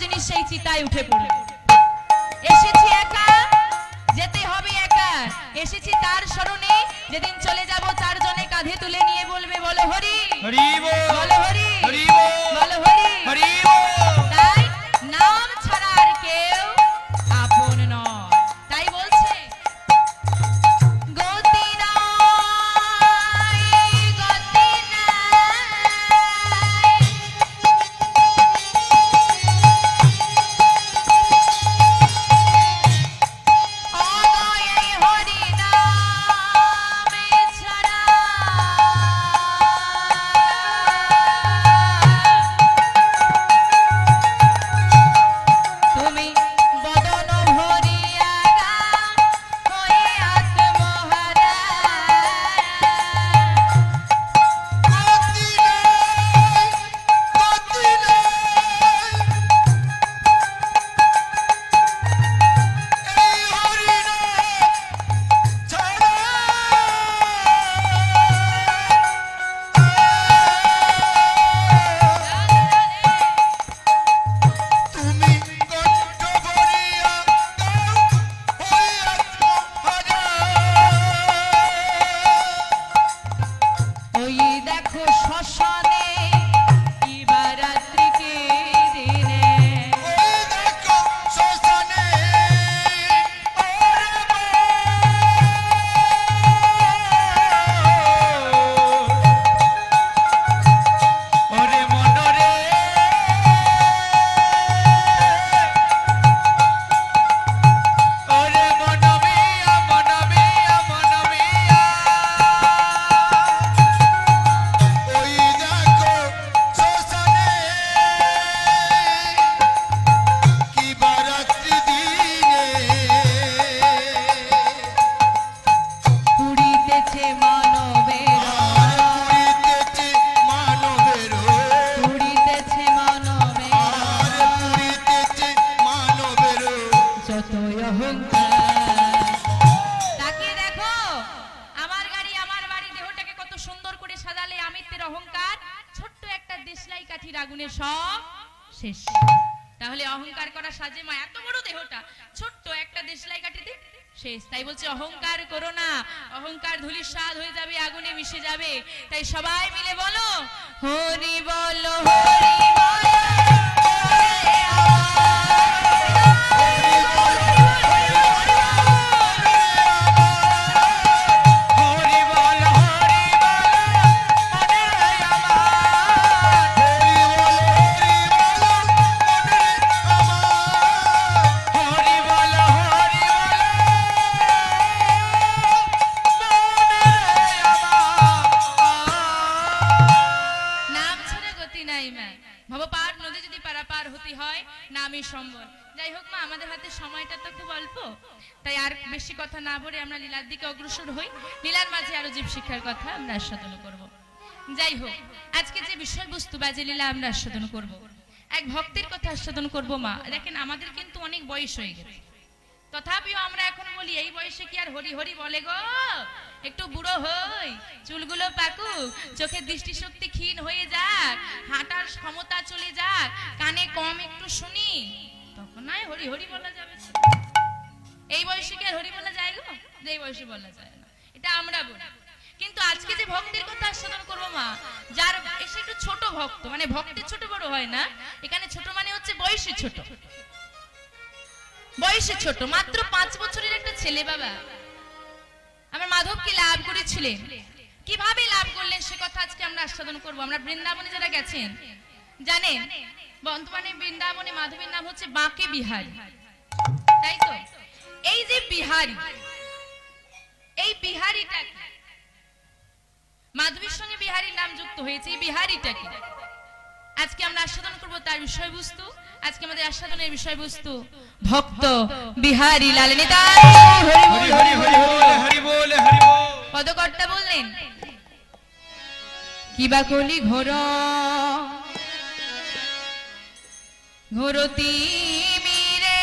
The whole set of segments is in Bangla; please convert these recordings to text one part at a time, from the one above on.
জিনিস সেই চিতায় উঠে পড়ল এসেছি একা যেতে হবে একা। এসেছি তার স্মরণে যেদিন চলে যাব চারজনে কাঁধে তুলে নিয়ে বলবে বলো হরি। হরি বল। বলো হরি। শেষ। তাই বলছে, অহংকার করো না। অহংকার ধুলির স্বাদ হয়ে যাবে, আগুনে মিশে যাবে। তাই সবাই মিলে বলো, হরি বলো হরি বলো। নাই, মা। ভবপার নদী যদি পারাপার হতে হয় সম্বল। যাই হোক, মা, আমাদের হাতে সময়টা তো খুব অল্প। তাই আর বেশি কথা না বলে আমরা লীলার দিকে অগ্রসর হই। লীলার মাঝে আরও জীব শিক্ষার কথা আমরা আস্বাদন করব। যাই হোক, আজকে যে বিষয়বস্তু বা যে লীলা আমরা আস্বাদন করব, এক ভক্তের কথা আস্বাদন করব, মা। দেখেন, আমাদের কিন্তু অনেক বয়স হয়ে গেছে। তথাপিও আমরা এখন বলি, এই বয়সে কি আর হরি হরি বলে গো? একটু বুড়ো হই, চুলগুলো পাকুক, চোখের দৃষ্টিশক্তি ক্ষীণ হয়ে যাক, হাঁটার ক্ষমতা চলে যাক, কানে কম একটু শুনি। তখন নয়, হরি হরি বলা যাবে। এই বয়সে কি আর হরি বলা যায় গো? এই বয়সে বলা যায় না। এটা আমরা বলি। কিন্তু আজকে যে ভক্তের কথা আস্বাদন করব মা, যার এসে একটু ছোট ভক্ত মানে ভক্তের ছোট বড় হয় না, এখানে ছোট মানে হচ্ছে বয়সে ছোট। বয়সে ছোট, মাত্র পাঁচ বছরের একটা ছেলে বাবা। আমার মাধবকে লাভ করেছিলেন? কীভাবে লাভ করলেন সে কথা আজকে আমরা আস্বাদন করব? আমরা বৃন্দাবনে যারা গেছেন, জানেন, বর্তমানে বৃন্দাবনে মাধবের নাম হচ্ছে বাঁকে বিহারী। তাই তো? এই যে বিহারী, এই বিহারীটা? মাধবীর সঙ্গে বিহারীর নাম যুক্ত হয়েছে, এই বিহারীটা কি? আজকে আমরা আস্বাদন করব তার বিষয়বস্তু। আজকে আমাদের আস্বাদনের বিষয়বস্তু ভক্ত বিহারী লাল বল পদকর্তা বললেন কিবা কলি ঘোর? ঘোরতি মিরে।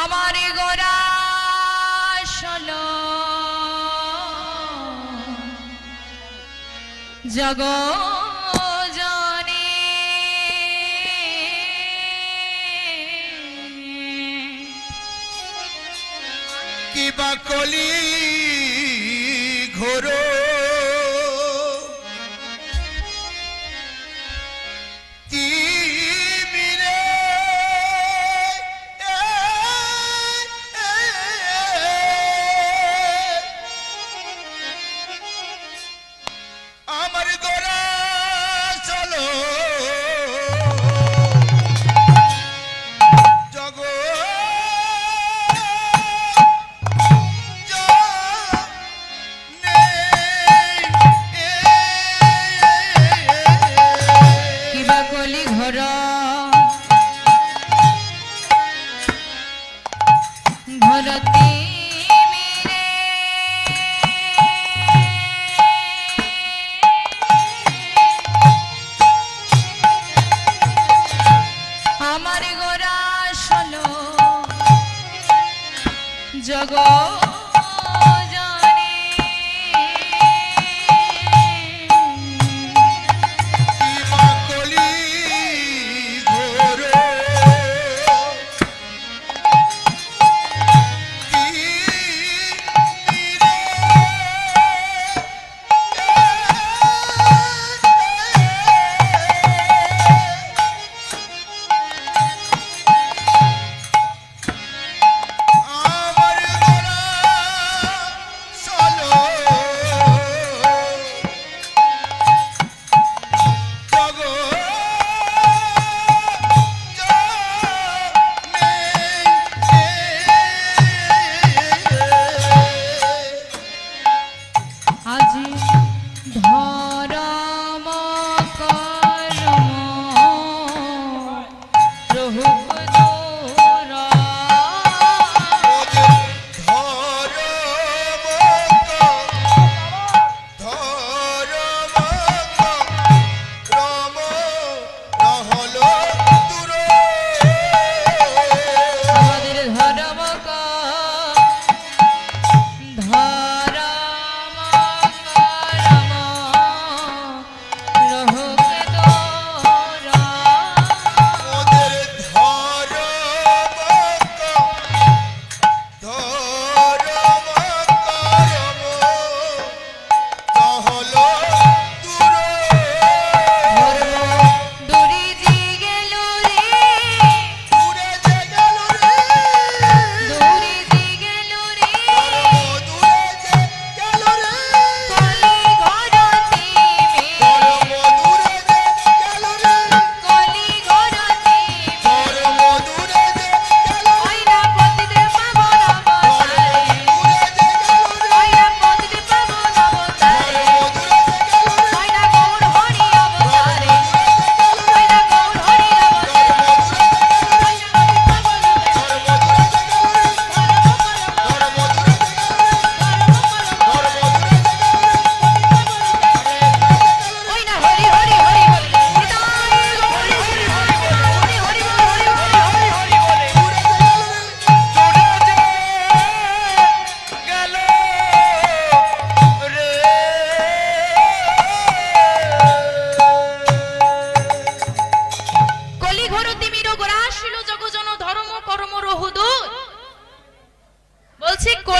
আমার গোরা জগজনে। কিবা কলি ঘোর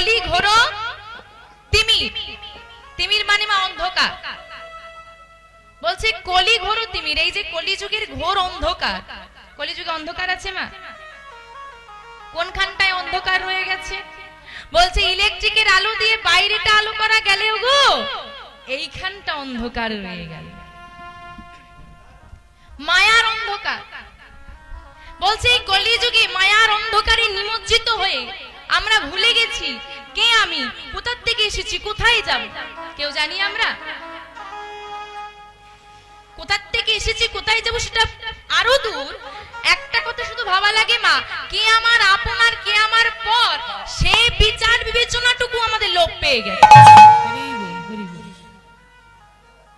কলি ঘোর তিমি। তিমির মানে মা অন্ধকার। বলছে, কলি ঘোর তিমির, এই যে কলি যুগের ঘোর অন্ধকার। কলি যুগে অন্ধকার আছে মা? কোনখানটায় অন্ধকার হয়ে গেছে? বলছে, ইলেকট্রিকের আলো দিয়ে বাইরেটা আলো করা গেলেও গো এইখানটা অন্ধকার রয়ে গেল। মায়ার অন্ধকার। বলছে, এই কলিযুগে মায়ার অন্ধকারে নিমজ্জিত হয়ে আমরা ভুলে গেছি। কে আমি? কোথার থেকে এসেছি? কোথায় যাব? কেউ জানি আমরা? কোথার থেকে এসেছি, কোথায় যাব সেটা আরও দূর। একটা কথা শুধু ভাবা লাগে, মা, কে আমার আপনার কে আমার পর? সে বিচার বিবেচনাটুকু আমাদের লোপ পেয়ে গেছে।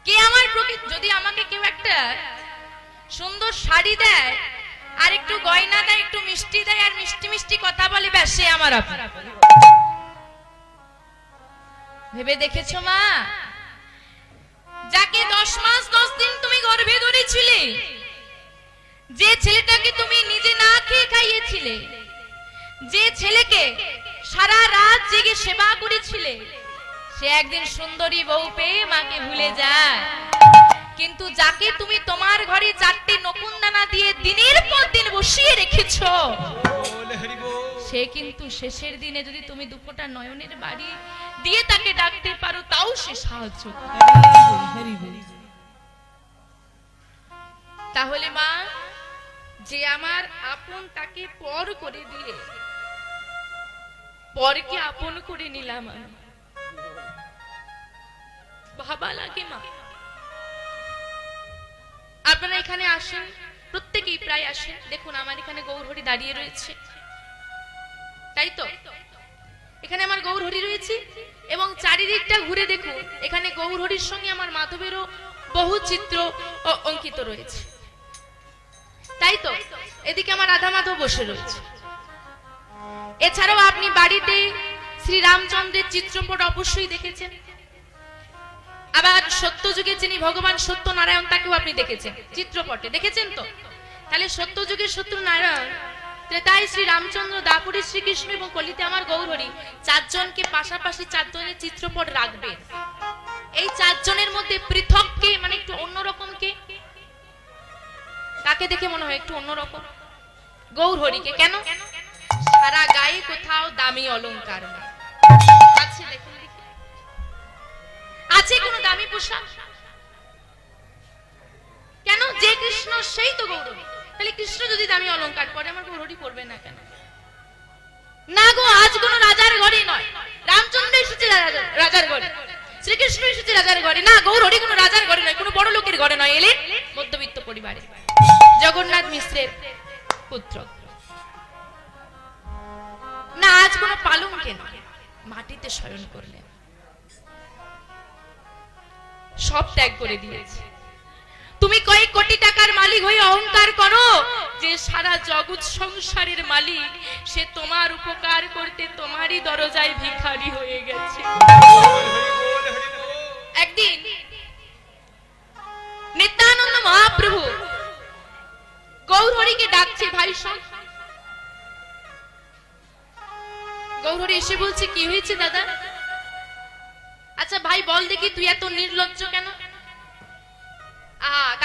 কে আমার যদি আমাকে কেউ একটা সুন্দর শাড়ি দেয়, আর একটু গয়না দেয়, একটু মিষ্টি দেয়, আর মিষ্টি মিষ্টি কথা বলে, ব্যাস, সে আমার আপন। ভেবে দেখেছ মা? যাকে দশ মাস দশ দিন তুমি গর্ভে ধরেছিলে যে ছেলেটাকে তুমি নিজে না খেয়ে খাইয়েছিলে যে ছেলেকে সারা রাত জেগে সেবা করেছিলে সে একদিন সুন্দরী বউ পেয়ে মাকে ভুলে যায়। কিন্তু যাকে তুমি তোমার ঘরে চারটে নকুন দানা দিয়ে দিনের পর দিন বসিয়ে রেখেছো সে কিন্তু শেষের দিনে যদি তুমি দুপোটা নয়নের বাড়ি দিয়ে তাকে ডাকতে পারো, তাও সে সাহায্য তাহলে মা, যে আমার আপন তাকে পর করে দিয়ে, পরকে আপন করে নিলাম আমি। ভাবা লাগে মা। আপনারা এখানে আসেন, প্রত্যেকেই প্রায় আসেন। দেখুন, আমার এখানে গৌরহরি দাঁড়িয়ে রয়েছে। তাই তো? এখানে আমার গৌরহরি রয়েছে এবং চারিদিকটা ঘুরে দেখুন এখানে গৌরহরির সঙ্গে আমার মাধবেরও বহু চিত্র অঙ্কিত রয়েছে। তাই তো? এদিকে আমার রাধা মাধব বসে রয়েছে। এছাড়াও আপনি বাড়িতে শ্রী রামচন্দ্রের চিত্রপট অবশ্যই দেখেছেন। আবার সত্যযুগে যিনি ভগবান সত্যনারায়ণ, তাকেও আপনি দেখেছেন। চিত্রপটে দেখেছেন তো? তাহলে সত্যযুগের সত্যনারায়ণ ত্রেতায় শ্রী রামচন্দ্র দাপুরে শ্রীকৃষ্ণ এবং কলিতে আমার গৌরহরি, চারজনকে পাশাপাশি চারজনের চিত্রপট রাখবে। এই চারজনের মধ্যে পৃথক কে মানে একটু অন্যরকম কে? কাকে দেখে মনে হয় একটু অন্যরকম? গৌরহরিকে। কেন? সারা গায়ে কোথাও দামি অলংকার আছে দেখুন দামি পোশাক? কেন? যে কৃষ্ণ সেই তো গৌরবী তাহলে কৃষ্ণ যদি দামি অলংকার পরে, আমার গৌরবী পড়বে না কেন? না গো, আজ কোনো রাজার ঘরে নয়। রামচন্দ্র এসেছে রাজার- ঘরে। শ্রীকৃষ্ণ এসেছে রাজার ঘরে। না গৌরহরি কোনো রাজার ঘরে নয়, কোনো বড় লোকের ঘরে নয়, এলেন মধ্যবিত্ত পরিবারে। জগন্নাথ মিশ্রের পুত্র। না, আজ কোনো পালঙ্কে নয়। মাটিতে শয়ন করলেন। সব ত্যাগ করে দিয়েছে। কয়েক কোটি টাকার মালিক হয়ে অহংকার করো। যে সারা জগৎ সংসারের মালিক, সে তোমার উপকার করতে তোমারই দরজায় ভিখারি হয়ে গেছে। একদিন নিত্যানন্দ মহাপ্রভু গৌরহরিকে ডাকছে, ভাই গৌরহরি এসে বলছে, কি হয়েছে দাদা? আচ্ছা ভাই, বল দেখি, তুই এত নির্লজ্জ কেন?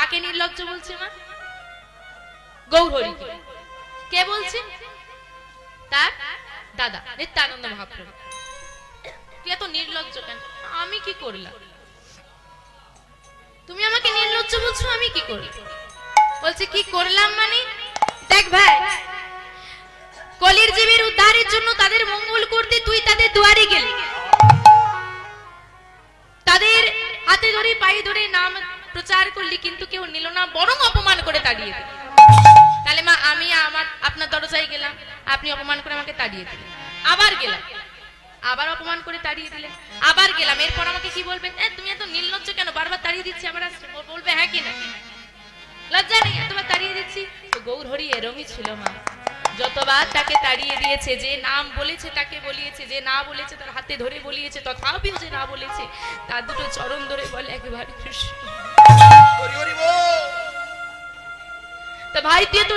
কাকে নির্লজ্জ বলছে মা? গৌরহরি কে বলছে? তার দাদা, নিত্যানন্দ মহাপ্রভু। তুই এত নির্লজ্জ কেন? আমি কি করলাম? তুমি আমাকে নির্লজ্জ বলছো, আমি কি করি বলছে, কি করলাম মানে? দেখ ভাই, কলির জীবের উদ্ধারের জন্য তাদের মঙ্গল করতে তুই তাদের দুয়ারে গেলি। তাদের হাতে ধরে, পায়ে ধরে নাম প্রচার করলি কিন্তু কেউ নিল না বরং অপমান করে তাড়িয়ে দিল। তাহলে মা আমি আমার আপনার দরজায় গেলাম আপনি অপমান করে আমাকে তাড়িয়ে দিলেন। আবার গেলাম। আবার অপমান করে তাড়িয়ে দিলেন। আবার গেলাম। এরপর আমাকে কি বলবেন "এ, তুমি এত নির্লজ্জ কেন? বারবার তাড়িয়ে দিচ্ছি আবার আসছে বলবে হ্যাঁ কি না? লজ্জা নেই এতবার তাড়িয়ে দিচ্ছি। তো গৌর হরি এরমই ছিল মা। যতবার তাকে তাড়িয়ে দিয়েছে যে নাম বলেছে তাকে বলিয়েছে যে না বলেছে তার হাতে ধরে বলিয়েছে তথাপিও যে না বলেছে তার দুটো চরণ ধরে বলে একবার কৃষ্ণ। ভাই, তুই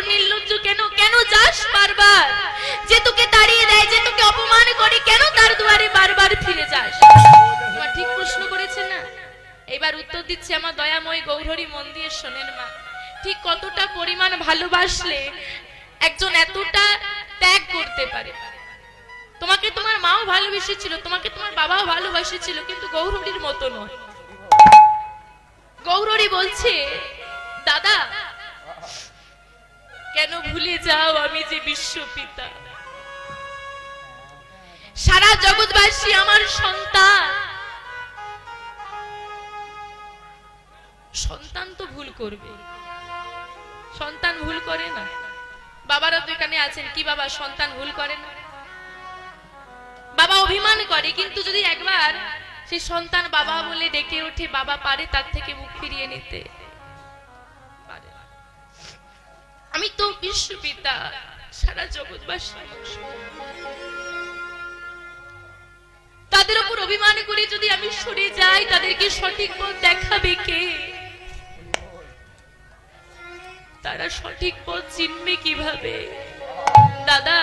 শোনেন মা। ঠিক কতটা পরিমাণ ভালোবাসলে একজন এতটা ত্যাগ করতে পারে। তোমাকে তোমার মাও ভালোবেসেছিল, তোমাকে তোমার বাবাও ভালোবাসেছিল, কিন্তু গৌরহরির মতো নয়। গৌরহরি বলছে, দাদা, কেন ভুলে যাও আমি যে বিশ্ব পিতা? সারা জগৎবাসী আমার সন্তান। সন্তান তো ভুল করবে। সন্তান ভুল করে না। বাবারা তো এখানে আছেন, কি বাবা সন্তান ভুল করে না? বাবা অভিমান করে, কিন্তু সেই সন্তান বাবা বলে ডেকে ওঠে, বাবা পারে তার থেকে মুখ ফিরিয়ে নিতে। আমি তো বিশ্বপিতা, সারা জগৎবাসী। তাদের উপর অভিমান করে যদি আমি সরে যাই, তাদেরকে সঠিক পথ দেখাবে কে? তারা সঠিক পথ চিনবে কীভাবে? দাদা,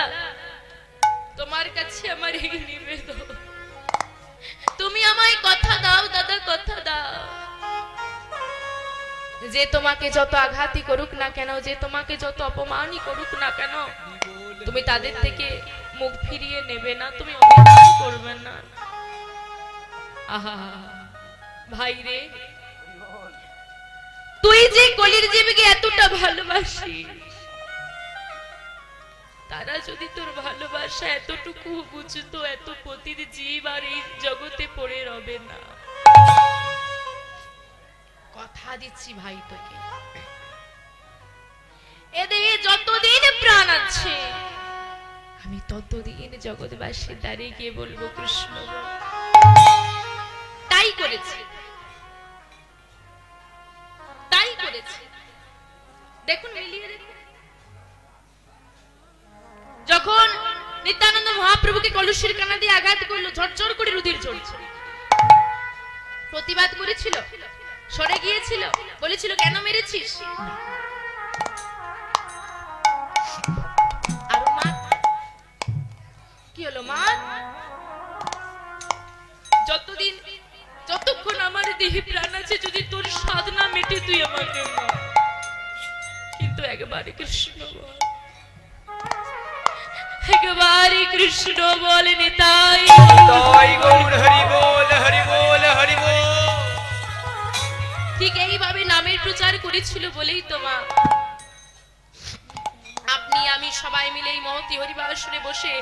তোমার কাছে আমার এই নিবেদন। তুমি আমায় কথা দাও, দাদা, কথা দাও। যে তোমাকে যত আঘাতই করুক না কেন, যে তোমাকে যত অপমানই করুক না কেন, তুমি তাদের থেকে মুখ ফিরিয়ে নেবে না, তুমি অভিমান করবে না। আহা, ভাই রে, তুই যে কলির জীবকে এতটা ভালোবাসিস তারা যদি তোর ভালোবাসা এতটুকু বুঝতো, এত পতির জীব আর এই জগতে পড়ে রবে না। কথা দিচ্ছি ভাই তোকে। যতদিন প্রাণ আছে, আমি ততদিন জগৎবাসীর দাঁড়িয়ে গিয়ে বলব, কৃষ্ণ তাই করেছি। তাই করেছি। দেখুন, মিলিয়ে দেখুন। মহাপ্রভুকে কলুষির কানা দিয়ে আঘাত করল, ঝরঝর করে রুধির ঝরছে। প্রতিবাদ করেছিল, সরে গিয়েছিল, বলেছিল, কেন মেরেছিস? কি হলো মা? যতদিন, যতক্ষণ আমার দেহে প্রাণ আছে, যদি তোর সাধনা মেটে তুই আমাকে কিন্তু একবারে কৃষ্ণ একবারে কৃষ্ণ বলে নিতাই তাই গৌর হরি বল হরি বল হরি বল। ঠিক এইভাবে নামের প্রচার করেছিল বলেই তো মা। আপনি আমি সবাই মিলে এই মহতি হরিবাসনে বসে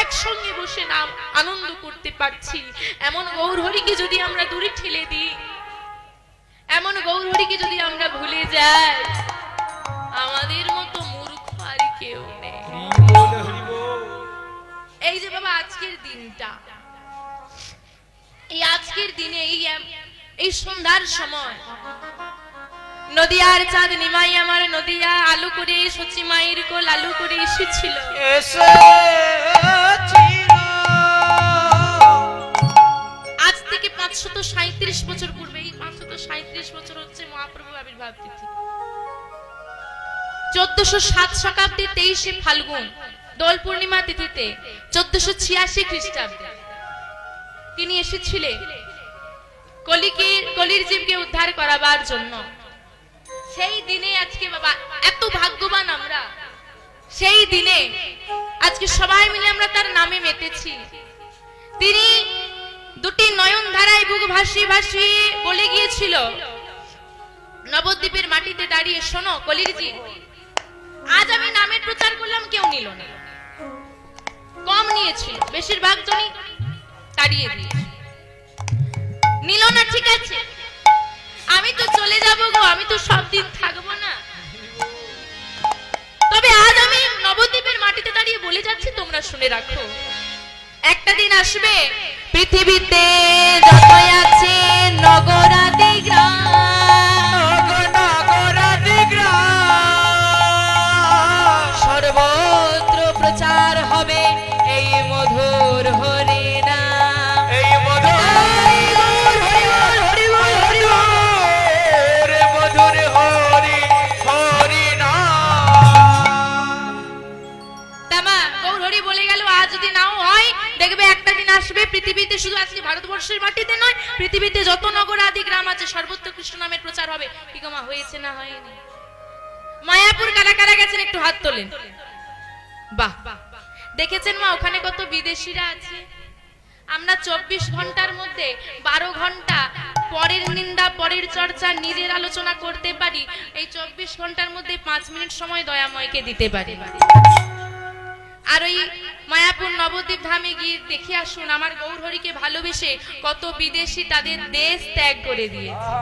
একসঙ্গে বসে নাম আনন্দ করতে পারছি। এমন গৌর হরিকে যদি আমরা দূরে ঠেলে দিই এমন গৌর হরিকে যদি আমরা ভুলে যাই আমাদের দিনটা। এই আজকের দিনে, এই এই সন্ধ্যার সময়, নদিয়ার চাঁদ নিমাই আমার নদিয়া, আলু করে সচি মায়ের কোল, আলু করে এসেছিল। আজ থেকে পাঁচশত সাঁত্রিশ বছর পূর্বে, এই পাঁচশত সাঁত্রিশ বছর হচ্ছে মহাপ্রভু আবির্ভাব তিথি। চোদ্দশো সাত শতাব্দী তেইশে ফাল্গুন দোল পূর্ণিমা তিথিতে চোদ্দশো ছিয়াশি খ্রিস্টাব্দে তিনি এসেছিলেন কলিকে কলির জীবকে উদ্ধার করাবার জন্য। সেই দিনে আজকে বাবা, এত ভাগ্যবান আমরা। সেই দিনে আজকে সবাই মিলে আমরা তার নামে মেতেছি। তিনি দুটি নয়ন ধারায় বুক ভাসি ভাসি বলে গিয়েছিল, নবদ্বীপের মাটিতে দাঁড়িয়ে শোনো কলিরজি আজ আমি নামের প্রচার করলাম, কেউ নিল না। কম নিয়েছিল বেশিরভাগ জনই তাড়িয়ে দিয়েছে। নিল না ঠিক আছে। আমি তো চলে যাব গো, আমি তো সব দিন থাকব না। তবে আজ আমি নবদ্বীপের মাটিতে দাঁড়িয়ে বলে যাচ্ছি, তোমরা শুনে রাখো। একটা দিন আসবে, পৃথিবীতে যত আছে নগরাদি গ্রাম। আসবে, পৃথিবীতে শুধু আজকে ভারতবর্ষের মাটিতে নয়, পৃথিবীতে যত নগর, আদি গ্রাম আছে, সর্বত্র কৃষ্ণ নামের প্রচার হবে। কি হয়েছে না হয়নি? মায়াপুর কারা কারা গেছেন একটু হাত তোলেন। বাহ। দেখেছেন মা, ওখানে কত বিদেশিরা আছে? আমরা চব্বিশ ঘণ্টার মধ্যে বারো ঘণ্টা পরের নিন্দা, পরের চর্চা, নিজের আলোচনা করতে পারি। এই চব্বিশ ঘণ্টার মধ্যে পাঁচ মিনিট সময় দয়াময়কে দিতে পারি। আর ওই মায়াপুর নবদ্বীপ ধামে গিয়ে দেখে আসুন আমার গৌরহরিকে ভালোবেসে কত বিদেশি তাদের দেশ ত্যাগ করে দিয়েছে।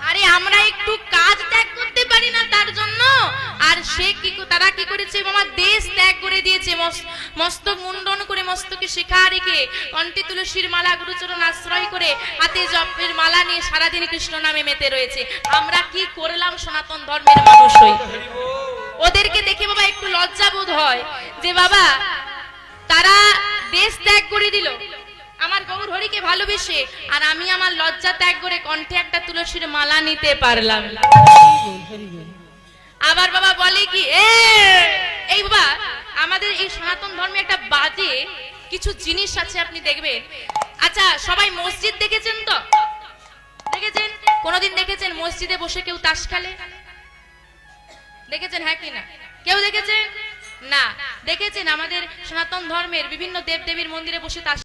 আরে, আমরা একটু কাজ ত্যাগ করতে পারি না তার জন্য। আর সে কি তারা কি করেছে আমার দেশ ত্যাগ করে দিয়েছে। মস- মস্তক মুন্ডন করে, মস্তকে শিখা রেখে কণ্ঠে তুলসীর মালা, গুরুচরণ আশ্রয় করে হাতে জপের মালা নিয়ে সারাদিন কৃষ্ণ নামে মেতে রয়েছে। আমরা কি করলাম সনাতন ধর্মের মানুষ হই ওদেরকে দেখে বাবা একটু লজ্জা বোধ হয় যে বাবা, তারা দেশ ত্যাগ করে দিল। আমার গৌর হরিকে ভালোবেসে আর আমি আমার লজ্জা ত্যাগ করে কণ্ঠে একটা তুলসীর মালা নিতে পারলাম। আবার বাবা বলে কি এই বাবা, আমাদের এই সনাতন ধর্মে একটা বাজে কিছু জিনিস আছে আপনি দেখবেন। আচ্ছা সবাই মসজিদ দেখেছেন তো? দেখেছেন? কোনোদিন দেখেছেন মসজিদে বসে কেউ তাস খেলে? দেখেছেন হ্যাঁ কি না? কেউ দেখেছেন না। দেখেছেন আমাদের সনাতন ধর্মের বিভিন্ন দেব দেবীর মন্দিরে বসে তাস